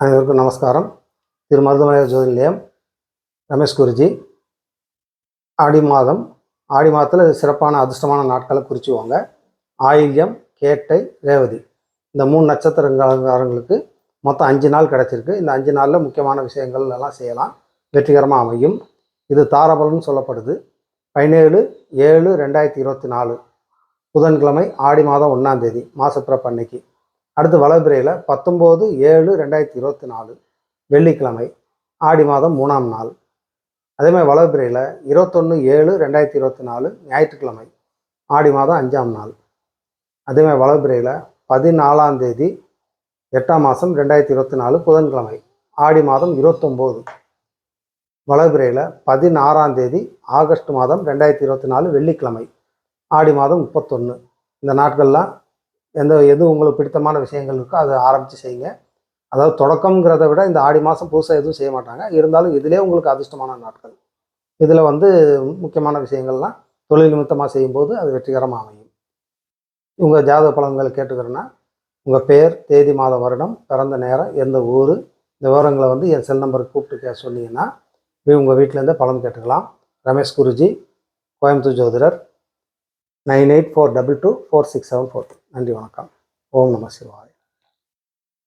அனைவருக்கும் நமஸ்காரம். திரு மருதமலையர் ஜோதி நிலையம் ரமேஷ் குருஜி. ஆடி மாதம். ஆடி மாதத்தில் சிறப்பான அதிர்ஷ்டமான நாட்களை குறிச்சுவாங்க ஆயில்யம் கேட்டை ரேவதி. இந்த மூணு நட்சத்திரங்காரங்களுக்கு மொத்தம் அஞ்சு நாள் கிடச்சிருக்கு. இந்த அஞ்சு நாளில் முக்கியமான விஷயங்கள் எல்லாம் செய்யலாம். வெற்றிகரமாக அமையும். இது தாரபலன் சொல்லப்படுது. பதினேழு ஏழு ரெண்டாயிரத்தி இருபத்தி நாலு. புதன்கிழமை ஆடி மாதம் ஒன்றாம் தேதி மாசப்பிறப்பு அன்னைக்கு. அடுத்து வளர்பிறையில் பத்தொம்போது ஏழு ரெண்டாயிரத்தி இருபத்தி நாலு வெள்ளிக்கிழமை ஆடி மாதம் மூணாம் நாள். அதேமாதிரி வளர்பிறையில் இருபத்தொன்று ஏழு ரெண்டாயிரத்தி இருபத்தி நாலு ஞாயிற்றுக்கிழமை ஆடி மாதம் அஞ்சாம் நாள். அதேமாதிரி வளர்பிறையில் பதினாலாம் தேதி எட்டாம் மாதம் ரெண்டாயிரத்தி இருபத்தி நாலு புதன்கிழமை ஆடி மாதம் இருபத்தொம்போது வளபிரையில் பதினாறாம் தேதி ஆகஸ்ட் மாதம் ரெண்டாயிரத்தி இருபத்தி நாலு வெள்ளிக்கிழமை ஆடி மாதம் முப்பத்தொன்று இந்த நாட்கள்லாம் எந்த எது உங்களுக்கு பிடித்தமான விஷயங்கள் இருக்கோ அதை ஆரம்பித்து செய்யுங்க. அதாவது தொடக்கம்ங்கிறத விட இந்த ஆடி மாதம் புதுசாக எதுவும் செய்ய மாட்டாங்க. இருந்தாலும் இதிலே உங்களுக்கு அதிர்ஷ்டமான நாட்கள். இதில் வந்து முக்கியமான விஷயங்கள்லாம் தொழில் நிமித்தமாக செய்யும்போது அது வெற்றிகரமாக அமையும். உங்கள் ஜாதக பலன்களை கேட்டுக்கிறேன்னா உங்கள் பேர் தேதி மாத வருடம் பிறந்த நேரம் எந்த ஊர் இந்த விவரங்களை வந்து என் செல் நம்பருக்கு கூப்பிட்டு கே சொன்னீங்கன்னா உங்கள் வீட்டிலேருந்தே பலன் கேட்டுக்கலாம். ரமேஷ் குருஜி கோயம்புத்தூர் ஜோதிடர். Nine eight four double two four six seven four நன்றி வணக்கம். ஓம் நம சிவாய்.